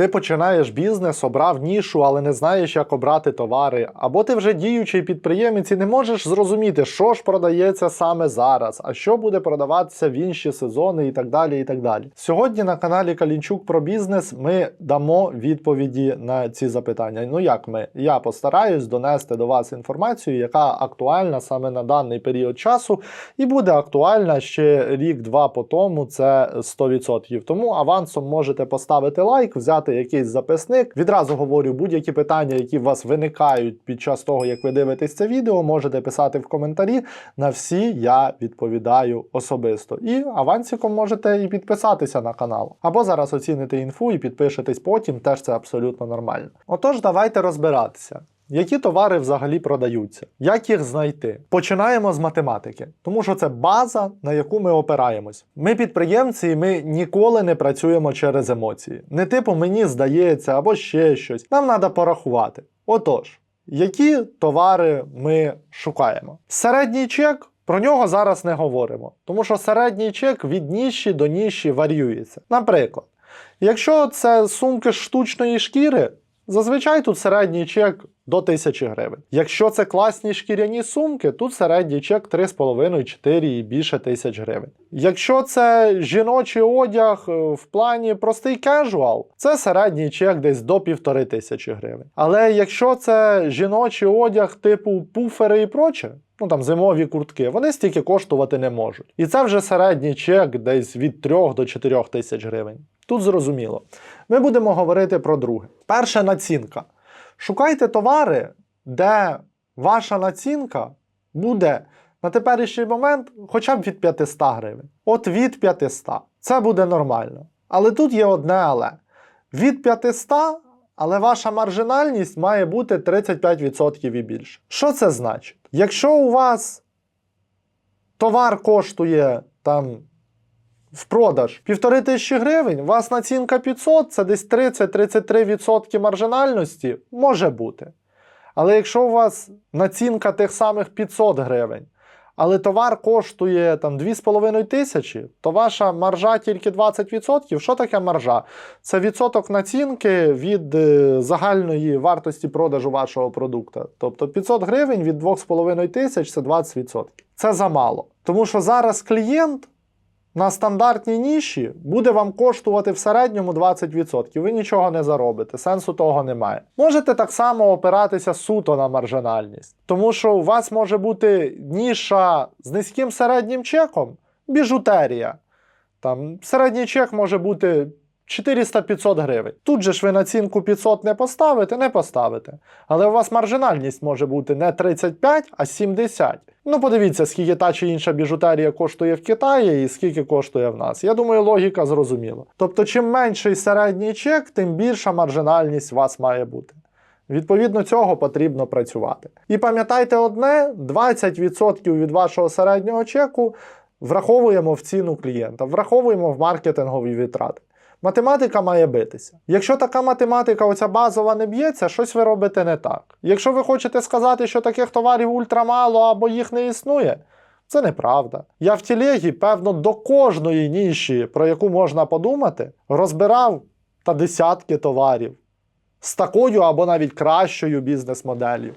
Ти починаєш бізнес, обрав нішу, але не знаєш, як обрати товари. Або ти вже діючий підприємець і не можеш зрозуміти, що ж продається саме зараз, а що буде продаватися в інші сезони і так далі. і так далі. Сьогодні на каналі Калінчук про бізнес ми дамо відповіді на ці запитання. Ну як ми? Я постараюсь донести до вас інформацію, яка актуальна саме на даний період часу, і буде актуальна ще рік-два по тому. Це 100%. Тому авансом можете поставити лайк, взяти якийсь записник. Відразу говорю, будь-які питання, які у вас виникають під час того, як ви дивитесь це відео, можете писати в коментарі. На всі я відповідаю особисто. І авансиком можете і підписатися на канал. Або зараз оціните інфу і підпишетесь потім, теж це абсолютно нормально. Отож, давайте розбиратися. Які товари взагалі продаються? Як їх знайти? Починаємо з математики, тому що це база, на яку ми опираємось. Ми підприємці, і ми ніколи не працюємо через емоції. Не типу мені здається або ще щось. Нам треба порахувати. Отож, які товари ми шукаємо? Середній чек. Про нього зараз не говоримо, тому що середній чек від ніші до ніші варіюється. Наприклад, якщо це сумки штучної шкіри, зазвичай тут середній чек до 1000 гривень. Якщо це класні шкіряні сумки, тут середній чек 3,5-4 і більше тисяч гривень. Якщо це жіночий одяг е, в плані простий кежуал, це середній чек десь до 1500 тисячі гривень. Але якщо це жіночий одяг типу пуфери і проче, ну там зимові куртки, вони стільки коштувати не можуть. І це вже середній чек десь від 3 до 4 тисяч гривень. Тут зрозуміло. Ми будемо говорити про друге. Перша націнка. Шукайте товари, де ваша націнка буде на теперішній момент хоча б від 500 гривень. От від 500. Це буде нормально. Але тут є одне але. Від 500, але ваша маржинальність має бути 35% і більше. Що це значить? Якщо у вас товар коштує там в продаж півтори тисячі гривень, у вас націнка 500, це десь 30-33% маржинальності, може бути. Але якщо у вас націнка тих самих 500 гривень, але товар коштує там 2,5 тисячі, то ваша маржа тільки 20%. Що таке маржа? Це відсоток націнки від е, загальної вартості продажу вашого продукту. Тобто 500 гривень від 2,5 тисяч це 20%. Це замало. Тому що зараз клієнт на стандартній ніші буде вам коштувати в середньому 20%. Ви нічого не заробите, сенсу того немає. Можете так само опиратися суто на маржинальність, тому що у вас може бути ніша з низьким середнім чеком, біжутерія. Там середній чек може бути 400-500 гривень. Тут же ж ви націнку 500 не поставите, не поставите. Але у вас маржинальність може бути не 35, а 70. Ну, подивіться, скільки та чи інша біжутерія коштує в Китаї і скільки коштує в нас. Я думаю, логіка зрозуміла. Тобто, чим менший середній чек, тим більша маржинальність у вас має бути. Відповідно цього потрібно працювати. І пам'ятайте одне: 20% від вашого середнього чеку враховуємо в ціну клієнта, враховуємо в маркетингові витрати. Математика має битися. Якщо така математика, оця базова не б'ється, щось ви робите не так. Якщо ви хочете сказати, що таких товарів ультрамало або їх не існує, це неправда. Я в тілегі, певно, до кожної ніші, про яку можна подумати, розбирав та десятки товарів з такою або навіть кращою бізнес-моделлю.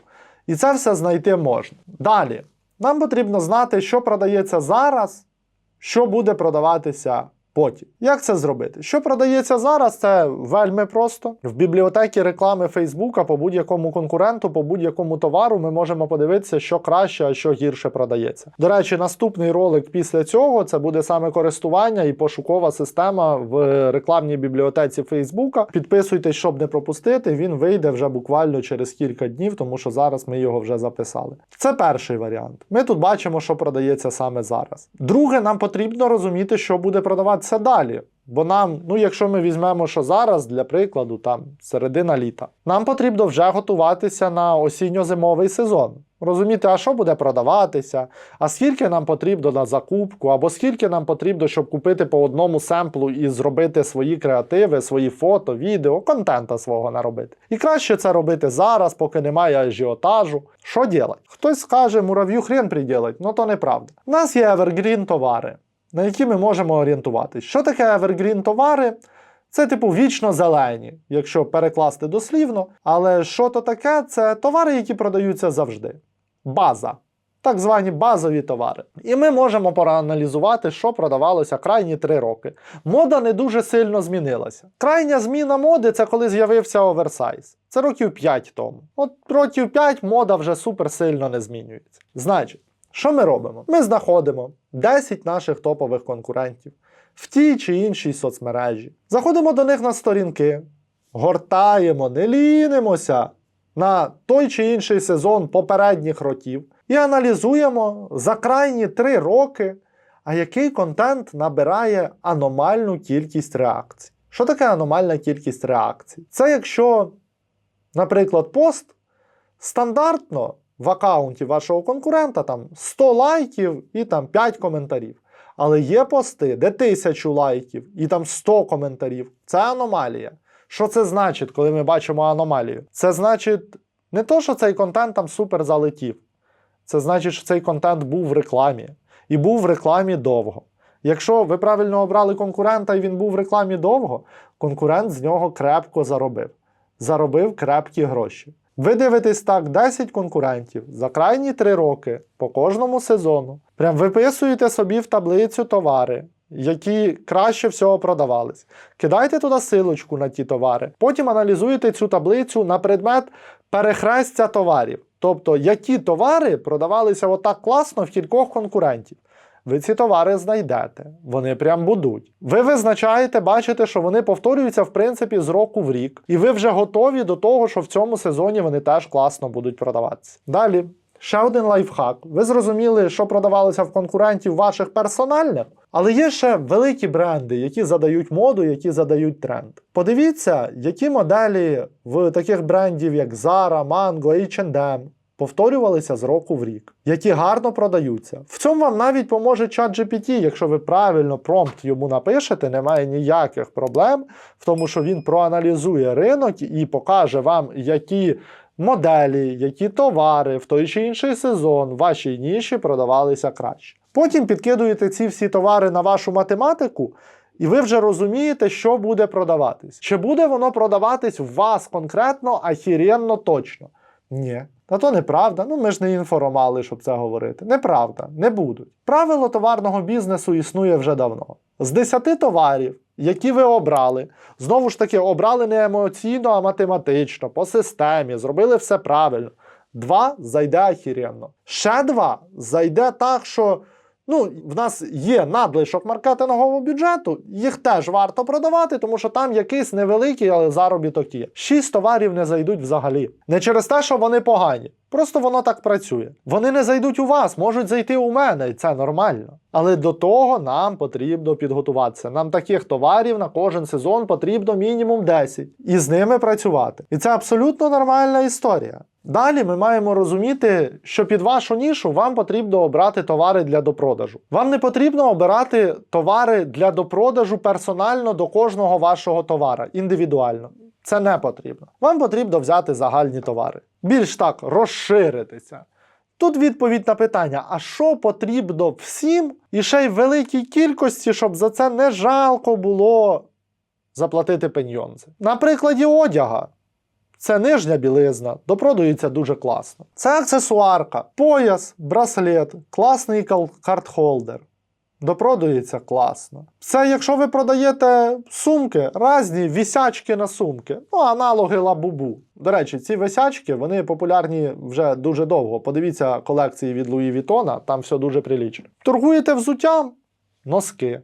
І це все знайти можна. Далі, нам потрібно знати, що продається зараз, що буде продаватися потім. Як це зробити? Що продається зараз, це вельми просто. В бібліотекі реклами Фейсбука по будь-якому конкуренту, по будь-якому товару ми можемо подивитися, що краще, а що гірше продається. До речі, наступний ролик після цього це буде саме користування і пошукова система в рекламній бібліотеці Фейсбука. Підписуйтесь, щоб не пропустити. Він вийде вже буквально через кілька днів, тому що зараз ми його вже записали. Це перший варіант. Ми тут бачимо, що продається саме зараз. Друге, нам потрібно розуміти, що буде продаватися далі. Бо нам, ну якщо ми візьмемо, що зараз, для прикладу, там середина літа, нам потрібно вже готуватися на осінньо-зимовий сезон. Розуміти, а що буде продаватися, а скільки нам потрібно на закупку, або скільки нам потрібно, щоб купити по одному семплу і зробити свої креативи, свої фото, відео, контента свого наробити. І краще це робити зараз, поки немає ажіотажу. Що делать? Хтось скаже, мурав'ю хрен приділить, ну то неправда. У нас є evergreen товари на які ми можемо орієнтуватись. Що таке evergreen товари? Це, типу, вічно зелені, якщо перекласти дослівно. Але що то таке? Це товари, які продаються завжди. База. Так звані базові товари. І ми можемо проаналізувати, що продавалося крайні три роки. Мода не дуже сильно змінилася. Крайня зміна моди це коли з'явився оверсайз. Це років 5 тому. От років 5 мода вже супер сильно не змінюється. Значить, що ми робимо? Ми знаходимо 10 наших топових конкурентів в тій чи іншій соцмережі. Заходимо до них на сторінки, гортаємо, не лінимося на той чи інший сезон попередніх років і аналізуємо за крайні 3 роки, а який контент набирає аномальну кількість реакцій. Що таке аномальна кількість реакцій? Це якщо, наприклад, пост стандартно в аккаунті вашого конкурента там 100 лайків і там 5 коментарів. Але є пости, де 1000 лайків і там 100 коментарів. Це аномалія. Що це значить, коли ми бачимо аномалію? Це значить не то, що цей контент там супер залетів. Це значить, що цей контент був в рекламі. І був в рекламі довго. Якщо ви правильно обрали конкурента і він був в рекламі довго, конкурент з нього крепко заробив. Заробив крепкі гроші. Ви дивитесь так 10 конкурентів за крайні 3 роки по кожному сезону. Прям виписуєте собі в таблицю товари, які краще всього продавались. Кидайте туди силочку на ті товари. Потім аналізуєте цю таблицю на предмет перехрестя товарів. Тобто, які товари продавалися отак класно в кількох конкурентів. Ви ці товари знайдете, вони прям будуть. Ви визначаєте, бачите, що вони повторюються в принципі з року в рік, і ви вже готові до того, що в цьому сезоні вони теж класно будуть продаватися. Далі. Ще один лайфхак. Ви зрозуміли, що продавалося в конкурентів ваших персональних, але є ще великі бренди, які задають моду, які задають тренд. Подивіться, які моделі в таких брендів, як Zara, Mango, H&M, повторювалися з року в рік, які гарно продаються. В цьому вам навіть поможе чат GPT, якщо ви правильно промпт йому напишете, немає ніяких проблем в тому, що він проаналізує ринок і покаже вам, які моделі, які товари в той чи інший сезон в вашій ніші продавалися краще. Потім підкидуєте ці всі товари на вашу математику. І ви вже розумієте, що буде продаватись. Чи буде воно продаватись в вас конкретно, ахіренно точно? Ні. Та то неправда. Ну ми ж не інформали, щоб це говорити. Неправда, не будуть. Правило товарного бізнесу існує вже давно. З 10 товарів, які ви обрали, знову ж таки, обрали не емоційно, а математично, по системі, зробили все правильно. Два зайде ахіренно. Ще два зайде так, що. Ну, в нас є надлишок маркетингового бюджету, їх теж варто продавати, тому що там якийсь невеликий, але заробіток є. Шість товарів не зайдуть взагалі. Не через те, що вони погані. Просто воно так працює. Вони не зайдуть у вас, можуть зайти у мене, і це нормально. Але до того нам потрібно підготуватися. Нам таких товарів на кожен сезон потрібно мінімум 10. І з ними працювати. І це абсолютно нормальна історія. Далі ми маємо розуміти, що під вашу нішу вам потрібно обрати товари для допродажу. Вам не потрібно обирати товари для допродажу персонально до кожного вашого товара, індивідуально. Це не потрібно. Вам потрібно взяти загальні товари. Більш так розширитися. Тут відповідь на питання: а що потрібно всім і ще й в великій кількості, щоб за це не жалко було заплатити пеньйонзи. На прикладі одяга. Це нижня білизна, допродується дуже класно. Це аксесуарка, пояс, браслет, класний картхолдер. Допродується класно. Це якщо ви продаєте сумки, різні вісячки на сумки, ну аналоги лабубу. До речі, ці висячки вони популярні вже дуже довго. Подивіться колекції від Луї Вітона, там все дуже прилічно. Торгуєте взуттям носки.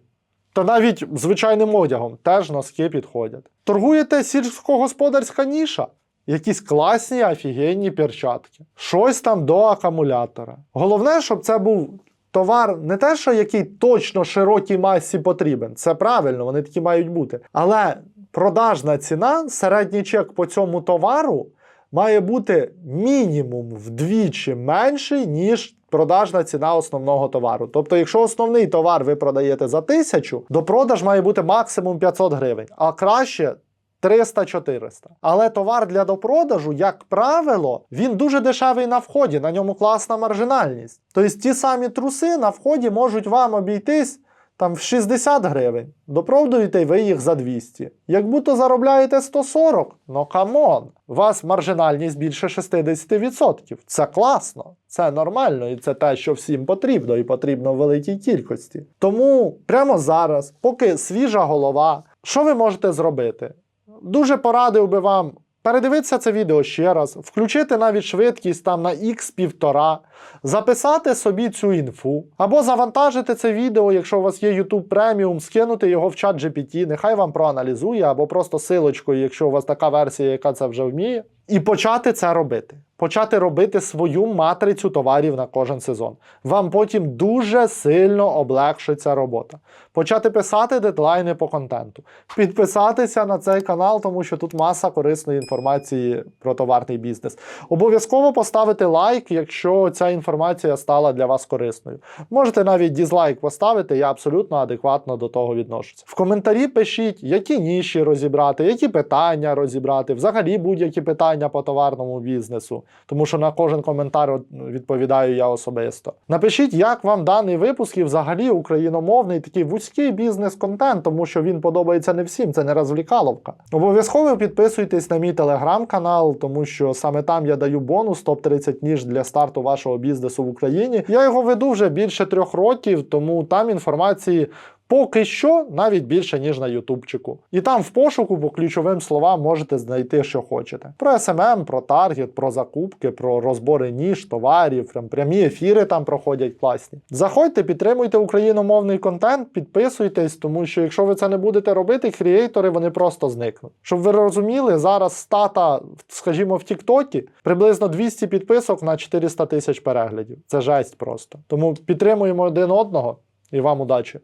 Та навіть звичайним одягом теж носки підходять. Торгуєте сільськогосподарська ніша, якісь класні офігенні перчатки, щось там до акумулятора. Головне, щоб це був товар не те, що який точно широкій масі потрібен. Це правильно, вони такі мають бути. Але продажна ціна, середній чек по цьому товару має бути мінімум вдвічі менший, ніж продажна ціна основного товару. Тобто, якщо основний товар ви продаєте за тисячу, до продаж має бути максимум 500 гривень, а краще 300-400. Але товар для допродажу, як правило, він дуже дешевий на вході, на ньому класна маржинальність. Тобто ті самі труси на вході можуть вам обійтись там в 60 гривень. Допродуєте ви їх за 200. Як будто заробляєте 140, ну камон, у вас маржинальність більше 60%. Це класно, це нормально, і це те, що всім потрібно, і потрібно в великій кількості. Тому прямо зараз, поки свіжа голова, що ви можете зробити? Дуже порадив би вам передивитися це відео ще раз, включити навіть швидкість там на x півтора, записати собі цю інфу, або завантажити це відео, якщо у вас є YouTube Premium, скинути його в чат GPT, нехай вам проаналізує, або просто силочкою, якщо у вас така версія, яка це вже вміє, і почати це робити. Почати робити свою матрицю товарів на кожен сезон. Вам потім дуже сильно облегшиться робота. Почати писати дедлайни по контенту, підписатися на цей канал, тому що тут маса корисної інформації про товарний бізнес. Обов'язково поставити лайк, якщо ця інформація стала для вас корисною. Можете навіть дізлайк поставити, я абсолютно адекватно до того відношуся. В коментарі пишіть, які ніші розібрати, які питання розібрати, взагалі будь-які питання по товарному бізнесу, тому що на кожен коментар відповідаю я особисто. Напишіть, як вам даний випуск і взагалі україномовний такий вузький бізнес-контент, тому що він подобається не всім, це не розвлікаловка. Обов'язково підписуйтесь на мій телеграм-канал, тому що саме там я даю бонус топ-30 ніж для старту вашого бізнесу в Україні. Я його веду вже більше трьох років, тому там інформації. Поки що навіть більше, ніж на Ютубчику. І там в пошуку по ключовим словам можете знайти, що хочете. Про SMM, про таргет, про закупки, про розбори ніж, товарів, прям прямі ефіри там проходять класні. Заходьте, підтримуйте україномовний контент, підписуйтесь, тому що якщо ви це не будете робити, крієйтори вони просто зникнуть. Щоб ви розуміли, зараз стата, скажімо, в Тіктокі приблизно 200 підписок на 400 тисяч переглядів. Це жесть просто. Тому підтримуємо один одного і вам удачі!